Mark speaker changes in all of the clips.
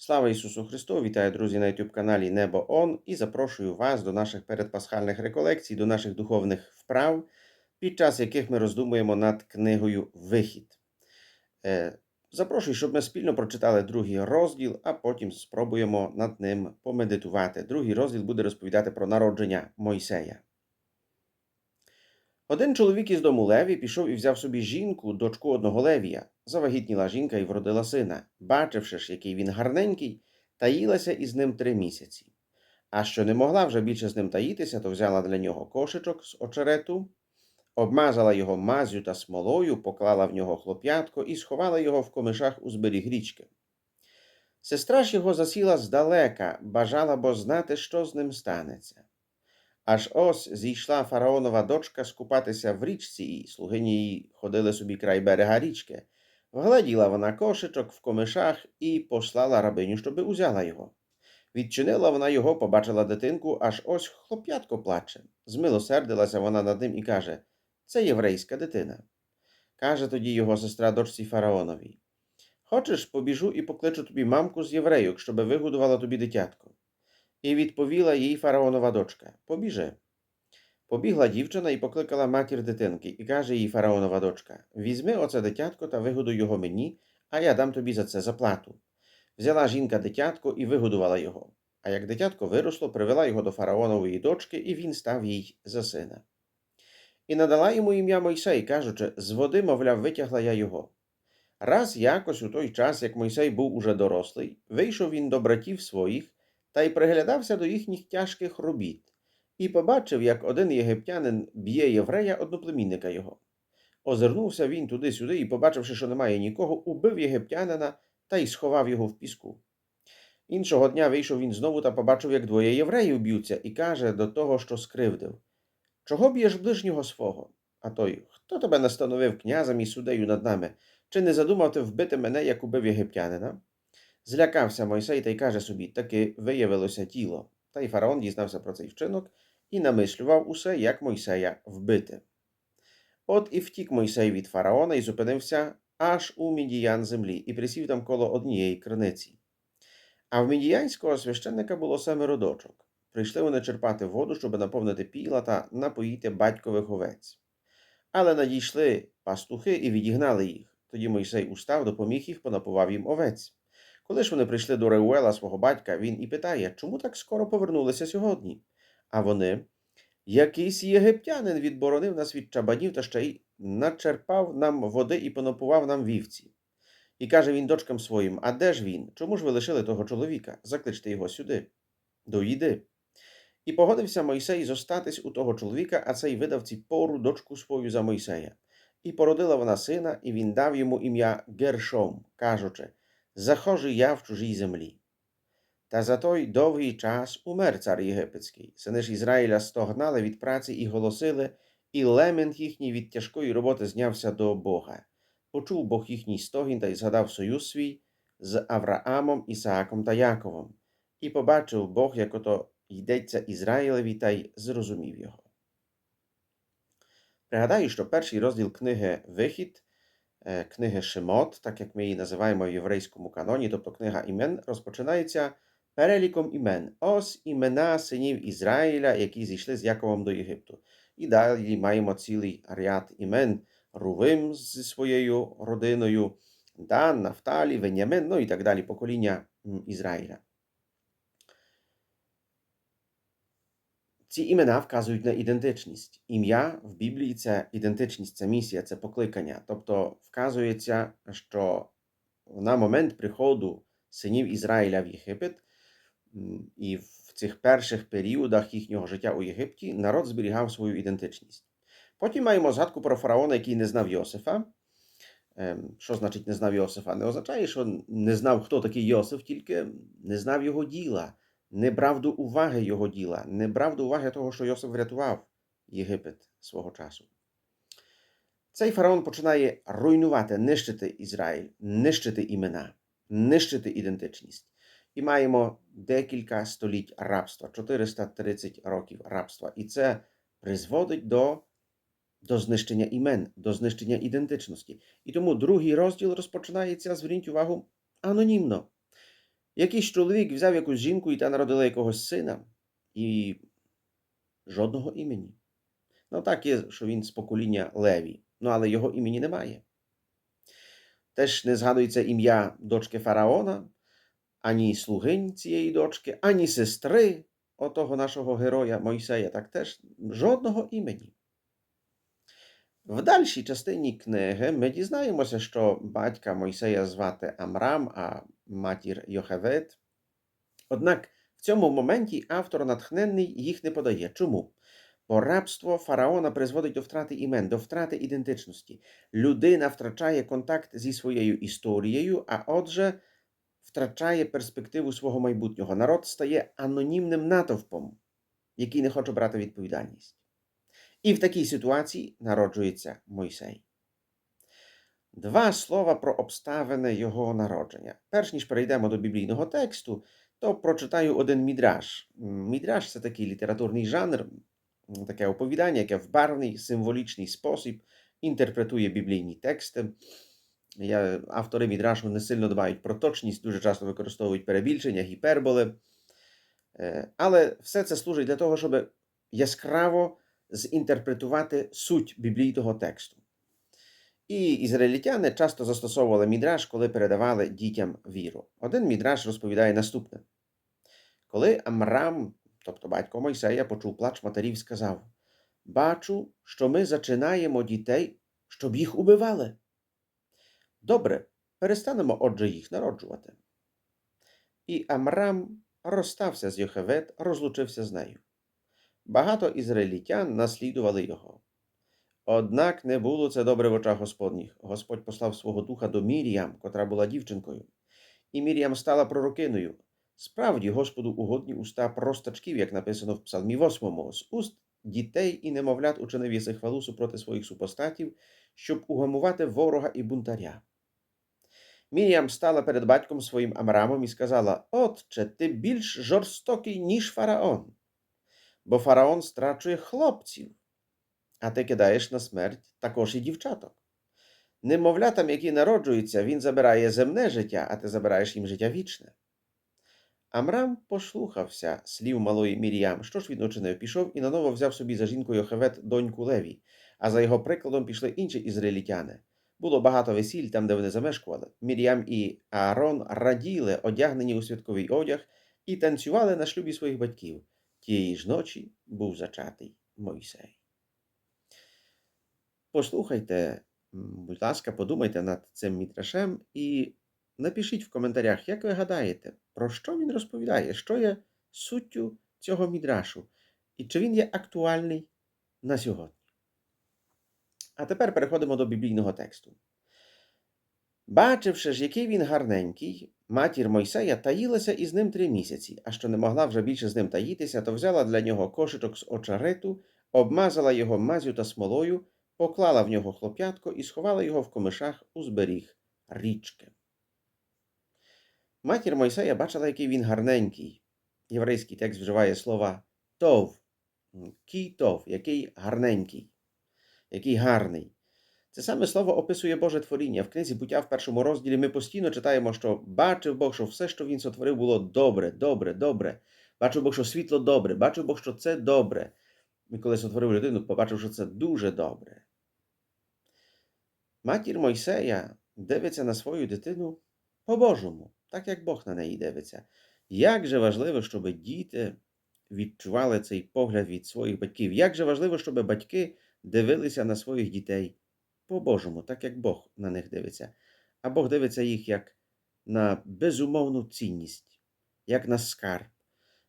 Speaker 1: Слава Ісусу Христу! Вітаю, друзі, на YouTube каналі Небо Он і запрошую вас до наших передпасхальних реколекцій, до наших духовних вправ, під час яких ми роздумуємо над книгою Вихід. Е, Запрошую, щоб ми спільно прочитали другий розділ, а потім спробуємо над ним помедитувати. Другий розділ буде розповідати про народження Мойсея. Один чоловік із дому Леві пішов і взяв собі жінку, дочку одного Левія. Завагітніла жінка і вродила сина. Бачивши ж, який він гарненький, таїлася із ним три місяці. А що не могла вже більше з ним таїтися, то взяла для нього кошечок з очерету, обмазала його мазю та смолою, поклала в нього хлоп'ятко і сховала його в комишах у зберіг річки. Сестра ж його засіла здалека, бажала бо знати, що з ним станеться. Аж ось зійшла фараонова дочка скупатися в річці, і слугині її ходили собі край берега річки. Вгледіла вона кошечок в комишах і послала рабиню, щоби узяла його. Відчинила вона його, побачила дитинку, аж ось хлоп'ятко плаче. Змилосердилася вона над ним і каже: Це єврейська дитина. Каже тоді його сестра дочці фараоновій: Хочеш, побіжу і покличу тобі мамку з єврейок, щоби вигодувала тобі дитятко. І відповіла їй фараонова дочка: Побіжи. Побігла дівчина і покликала матір дитинки, і каже їй фараонова дочка: Візьми оце дитятко та вигодуй його мені, а я дам тобі за це заплату. Взяла жінка дитятко і вигодувала його. А як дитятко виросло, привела його до фараонової дочки, і він став їй за сина. І надала йому ім'я Мойсей, кажучи, з води, мовляв, витягла я його. Раз якось у той час, як Мойсей був уже дорослий, вийшов він до братів своїх та й приглядався до їхніх тяжких робіт, і побачив, як один єгиптянин б'є єврея одноплемінника його. Озирнувся він туди-сюди і, побачивши, що немає нікого, убив єгиптянина та й сховав його в піску. Іншого дня вийшов він знову та побачив, як двоє євреїв б'ються, і каже до того, що скривдив Чого б'єш ближнього свого? А той, хто тебе настановив князем і судею над нами? Чи не задумав ти вбити мене, як убив єгиптянина? Злякався Мойсей та й каже собі таки виявилося тіло. Та й фараон дізнався про цей вчинок і намислював усе, як Мойсея вбити. От і втік Мойсей від фараона і зупинився аж у Мідіян землі, і присів там коло однієї криниці. А в мідіянського священника було семеро дочок. Прийшли вони черпати воду, щоб наповнити піла та напоїти батькових овець. Але надійшли пастухи і відігнали їх. Тоді Мойсей устав, допоміг їх, понапував їм овець. Коли ж вони прийшли до Реуела свого батька, він і питає, чому так скоро повернулися сьогодні? А вони якийсь єгиптянин відборонив нас від чабанів та ще й начерпав нам води і понапував нам вівці. І каже він дочкам своїм: А де ж він? Чому ж ви лишили того чоловіка? Закличте його сюди, до їди. І погодився Мойсей зостатись у того чоловіка, а цей видав ціпору дочку свою за Мойсея. І породила вона сина, і він дав йому ім'я Гершом, кажучи Захожу я в чужій землі. Та за той довгий час умер цар єгипетський. Сини ж Ізраїля стогнали від праці і голосили, і лемент їхній від тяжкої роботи знявся до Бога. Почув Бог їхній стогін та й згадав союз свій з Авраамом, Ісааком та Яковом. І побачив Бог, як ото йдеться Ізраїлеві, та й зрозумів його. Пригадаю, що перший розділ книги Вихід, книги Шимот, так як ми її називаємо в єврейському каноні, тобто книга імен, розпочинається переліком імен. Ось імена синів Ізраїля, які зійшли з Яковом до Єгипту. І далі маємо цілий ряд імен Рувим зі своєю родиною, Дан, Нафталі, Венямин, ну і так далі, покоління Ізраїля. Ці імена вказують на ідентичність. Ім'я в Біблії це ідентичність, це місія, це покликання. Тобто вказується, що на момент приходу синів Ізраїля в Єгипет і в цих перших періодах їхнього життя у Єгипті народ зберігав свою ідентичність. Потім маємо згадку про фараона, який не знав Йосифа. Що значить не знав Йосифа? Не означає, що не знав, хто такий Йосиф, тільки не знав його діла не брав до уваги його діла, не брав до уваги того, що Йосиф врятував Єгипет свого часу. Цей фараон починає руйнувати, нищити Ізраїль, нищити імена, нищити ідентичність. І маємо декілька століть рабства, 430 років рабства. І це призводить до до знищення імен, до знищення ідентичності. І тому другий розділ розпочинається, зверніть увагу, анонімно. Якийсь чоловік взяв якусь жінку і та народила якогось сина, і жодного імені. Ну, так є, що він з покоління Леві, ну але його імені немає. Теж не згадується ім'я дочки фараона, ані слугинь цієї дочки, ані сестри отого нашого героя Мойсея, так теж жодного імені. В дальшій частині книги ми дізнаємося, що батька Мойсея звати Амрам, а матір Йохевет. Однак в цьому моменті автор натхненний їх не подає. Чому? Бо рабство фараона призводить до втрати імен, до втрати ідентичності. Людина втрачає контакт зі своєю історією, а отже, втрачає перспективу свого майбутнього. Народ стає анонімним натовпом, який не хоче брати відповідальність. І в такій ситуації народжується Мойсей. Два слова про обставини його народження. Перш ніж перейдемо до біблійного тексту, то прочитаю один мідраж. Мідраж це такий літературний жанр, таке оповідання, яке в барвний символічний спосіб інтерпретує біблійні тексти. Я, Автори мідрашу не сильно дбають про точність, дуже часто використовують перебільшення, гіперболи. Е, Але все це служить для того, щоб яскраво зінтерпретувати суть біблійного тексту. І ізраїльтяни часто застосовували мідраж, коли передавали дітям віру. Один мідраж розповідає наступне: коли Амрам, тобто батько Мойсея, почув плач матерів, сказав: Бачу, що ми зачинаємо дітей, щоб їх убивали. Добре, перестанемо отже їх народжувати. І Амрам розстався з Йохевет, розлучився з нею. Багато ізраїльтян наслідували його. Однак не було це добре в очах Господніх. Господь послав свого духа до Міріям, котра була дівчинкою, і Міріям стала пророкиною. Справді, Господу угодні уста простачків, як написано в Псалмі 8, з уст дітей і немовлят учинив єси хвалу супроти своїх супостатів, щоб угамувати ворога і бунтаря. Міріам стала перед батьком своїм Амрамом і сказала: Отче, ти більш жорстокий, ніж фараон, бо фараон страчує хлопців, а ти кидаєш на смерть також і дівчаток. Немовлятам, які народжуються, він забирає земне життя, а ти забираєш їм життя вічне. Амрам послухався слів малої Міріям. Що ж він учинив? Пішов і наново взяв собі за жінку Йохевет доньку Леві, а за його прикладом пішли інші ізраїльтяни. Було багато весіль там, де вони замешкували. Мір'ям і Аарон раділи, одягнені у святковий одяг, і танцювали на шлюбі своїх батьків. Тієї ж ночі був зачатий Мойсей. Послухайте, будь ласка, подумайте над цим мітрашем і напишіть в коментарях, як ви гадаєте, про що він розповідає, що є суттю цього мідрашу, і чи він є актуальний на сьогодні. А тепер переходимо до біблійного тексту. Бачивши ж, який він гарненький, матір Мойсея таїлася із ним три місяці, а що не могла вже більше з ним таїтися, то взяла для нього кошечок з очарету, обмазала його мазю та смолою, поклала в нього хлоп'ятко і сховала його в комишах у зберіг річки. Матір Мойсея бачила, який він гарненький. Єврейський текст вживає слова тов, кій тов, який гарненький який гарний. Це саме слово описує Боже творіння. В книзі буття в першому розділі ми постійно читаємо, що бачив Бог, що все, що він сотворив, було добре, добре, добре. Бачив Бог, що світло добре, бачив Бог, що це добре. І коли сотворив людину, побачив, що це дуже добре. Матір Мойсея дивиться на свою дитину по-божому, так як Бог на неї дивиться. Як же важливо, щоб діти відчували цей погляд від своїх батьків? Як же важливо, щоб батьки дивилися на своїх дітей по-божому, так як Бог на них дивиться. А Бог дивиться їх як на безумовну цінність, як на скарб,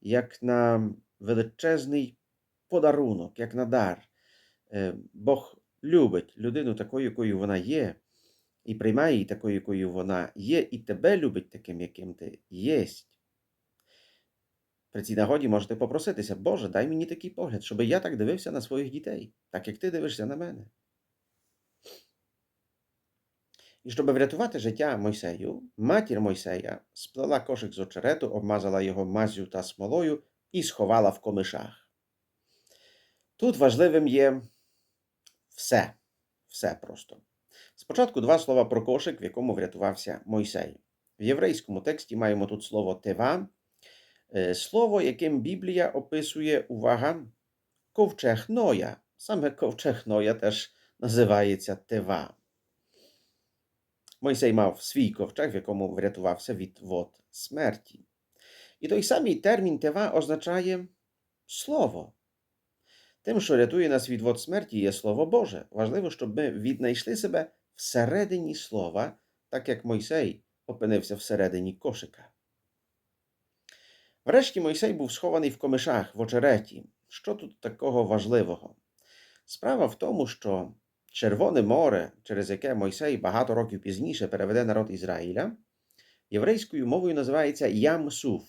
Speaker 1: як на величезний подарунок, як на дар. Бог любить людину такою, якою вона є, і приймає її такою, якою вона є, і тебе любить таким, яким ти єсть. При цій нагоді можете попроситися, Боже, дай мені такий погляд, щоб я так дивився на своїх дітей, так як ти дивишся на мене. І щоб врятувати життя Мойсею, матір Мойсея сплела кошик з очерету, обмазала його мазю та смолою і сховала в комишах. Тут важливим є все, все просто. Спочатку два слова про кошик, в якому врятувався Мойсей. В єврейському тексті маємо тут слово тева, е, слово, яким Біблія описує увага ковчег Ноя. Саме ковчег Ноя теж називається тева. Мойсей мав свій ковчег, в якому врятувався від вод смерті. І той самий термін тева означає слово. Тим, що рятує нас від вод смерті, є Слово Боже. Важливо, щоб ми віднайшли себе всередині слова, так як Мойсей опинився всередині кошика. Врешті Мойсей був схований в комишах в очереті. Що тут такого важливого? Справа в тому, що Червоне море, через яке Мойсей багато років пізніше переведе народ Ізраїля, єврейською мовою називається Ям-Суф,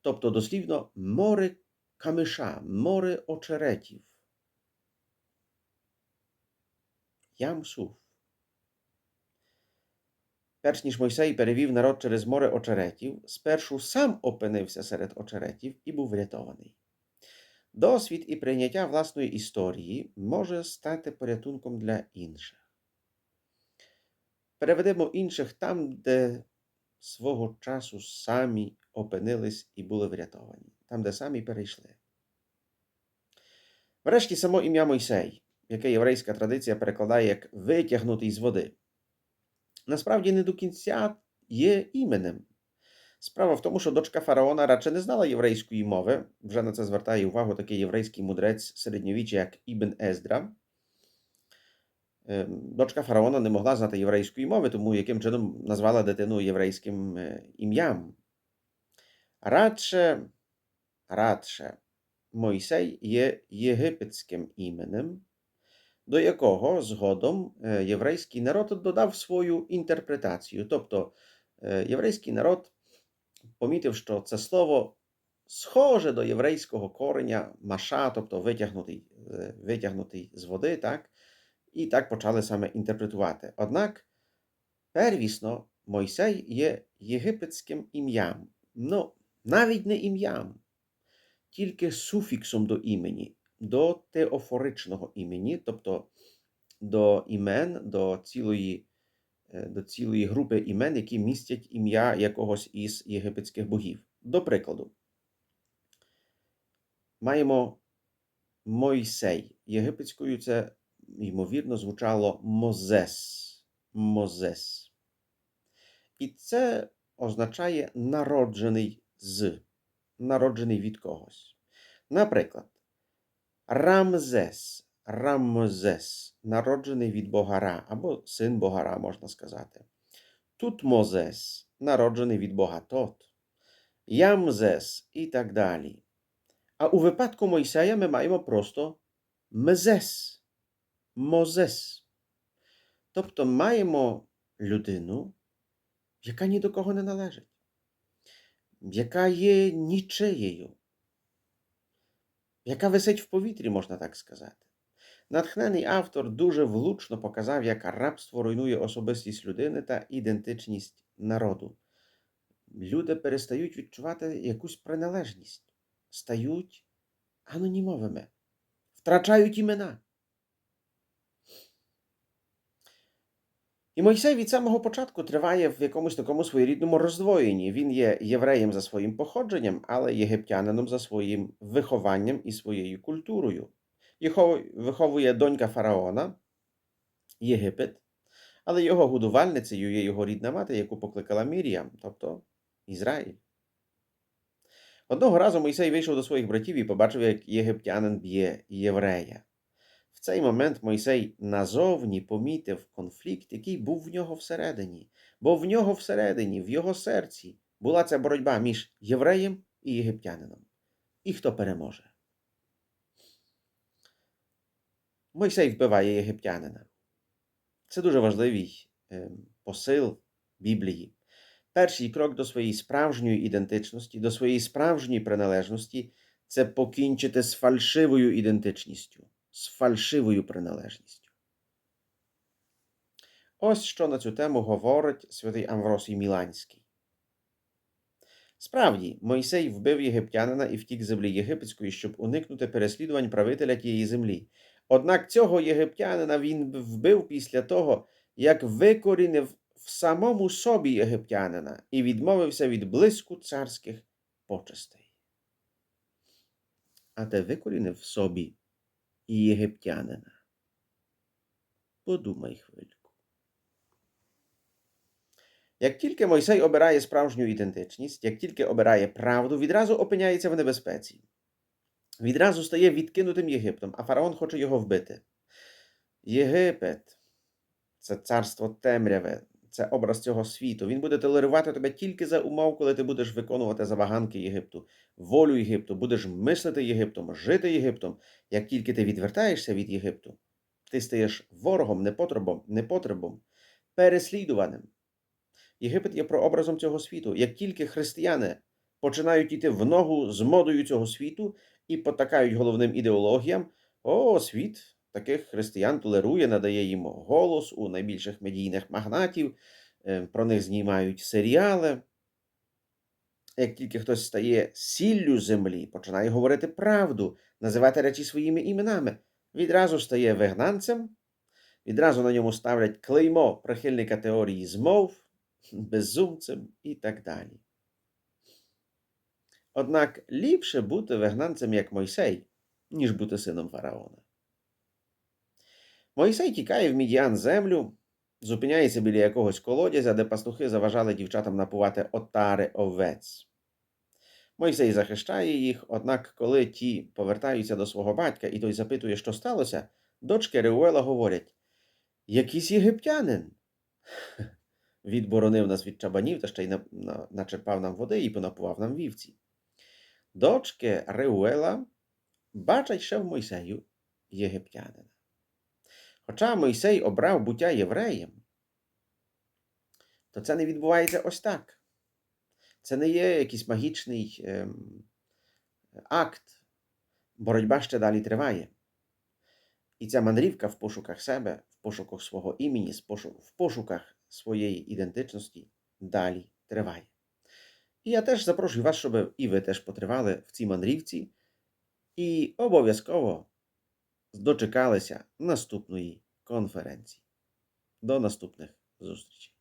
Speaker 1: тобто дослівно море камиша, море очеретів. Ям-Суф. Перш ніж Мойсей перевів народ через море очеретів, спершу сам опинився серед очеретів і був врятований. Досвід і прийняття власної історії може стати порятунком для інших. Переведемо інших там, де свого часу самі опинились і були врятовані, там, де самі перейшли. Врешті само ім'я Мойсей, яке єврейська традиція перекладає як витягнутий з води, насправді не до кінця є іменем. Справа в тому, що дочка фараона радше не знала єврейської мови. Вже на це звертає увагу такий єврейський мудрець середньовіччя, як Ібн Ездра. Дочка фараона не могла знати єврейської мови, тому яким чином назвала дитину єврейським ім'ям. Радше, радше, Мойсей є єгипетським іменем, до якого згодом єврейський народ додав свою інтерпретацію. Тобто єврейський народ помітив, що це слово схоже до єврейського кореня маша, тобто витягнутий, витягнутий з води, так? і так почали саме інтерпретувати. Однак, первісно, Мойсей є єгипетським ім'ям. Ну, навіть не ім'ям, тільки суфіксом до імені, до теофоричного імені, тобто до імен, до цілої до цілої групи імен, які містять ім'я якогось із єгипетських богів. До прикладу, маємо Мойсей. Єгипетською це, ймовірно, звучало Мозес. Мозес. І це означає народжений з, народжений від когось. Наприклад, Рамзес Раммозес, народжений від Богара, або син Богара, можна сказати. Тутмозес, народжений від Бога Тот, Ямзес і так далі. А у випадку Мойсея ми маємо просто Мезес, Мозес. Тобто маємо людину, яка ні до кого не належить, яка є нічиєю, яка висить в повітрі, можна так сказати. Натхнений автор дуже влучно показав, як рабство руйнує особистість людини та ідентичність народу. Люди перестають відчувати якусь приналежність, стають анонімовими, втрачають імена. І Мойсей від самого початку триває в якомусь такому своєрідному роздвоєнні. Він є євреєм за своїм походженням, але єгиптянином за своїм вихованням і своєю культурою. Його виховує донька фараона, Єгипет, але його годувальницею є його рідна мати, яку покликала Мір'ям, тобто Ізраїль. Одного разу Мойсей вийшов до своїх братів і побачив, як єгиптянин б'є єврея. В цей момент Мойсей назовні помітив конфлікт, який був в нього всередині, бо в нього всередині, в його серці, була ця боротьба між євреєм і єгиптянином. І хто переможе? Мойсей вбиває єгиптянина. Це дуже важливий посил Біблії. Перший крок до своєї справжньої ідентичності, до своєї справжньої приналежності це покінчити з фальшивою ідентичністю, з фальшивою приналежністю. Ось що на цю тему говорить святий Амвросій Міланський. Справді, Мойсей вбив єгиптянина і втік землі єгипетської, щоб уникнути переслідувань правителя тієї землі. Однак цього єгиптянина він вбив після того, як викорінив в самому собі єгиптянина і відмовився від блиску царських почестей. А те викорінив в собі єгиптянина. Подумай хвильку. Як тільки Мойсей обирає справжню ідентичність, як тільки обирає правду, відразу опиняється в небезпеці. Відразу стає відкинутим Єгиптом, а фараон хоче його вбити. Єгипет це царство темряве, це образ цього світу. Він буде толерувати тебе тільки за умов, коли ти будеш виконувати забаганки Єгипту, волю Єгипту, будеш мислити Єгиптом, жити Єгиптом. Як тільки ти відвертаєшся від Єгипту, ти стаєш ворогом, непотребом, непотребом, переслідуваним. Єгипет є прообразом цього світу. Як тільки християни починають йти в ногу з модою цього світу і потакають головним ідеологіям, о, світ таких християн толерує, надає їм голос у найбільших медійних магнатів, е, про них знімають серіали. Як тільки хтось стає сіллю землі, починає говорити правду, називати речі своїми іменами, відразу стає вигнанцем, відразу на ньому ставлять клеймо прихильника теорії змов, безумцем і так далі. Однак ліпше бути вигнанцем як Мойсей, ніж бути сином фараона. Мойсей тікає в Мідіан землю, зупиняється біля якогось колодязя, де пастухи заважали дівчатам напувати отари овець. Мойсей захищає їх, однак, коли ті повертаються до свого батька, і той запитує, що сталося, дочки Реуела говорять: Якийсь єгиптянин відборонив нас від чабанів та ще й на- на- начерпав нам води і понапував нам вівці. Дочки Реуела бачать ще в Мойсею єгиптянина. Хоча Мойсей обрав буття євреєм, то це не відбувається ось так. Це не є якийсь магічний ем, акт. Боротьба ще далі триває. І ця мандрівка в пошуках себе, в пошуках свого імені, в пошуках своєї ідентичності далі триває. І я теж запрошую вас, щоб і ви теж потривали в цій мандрівці і обов'язково дочекалися наступної конференції. До наступних зустрічей.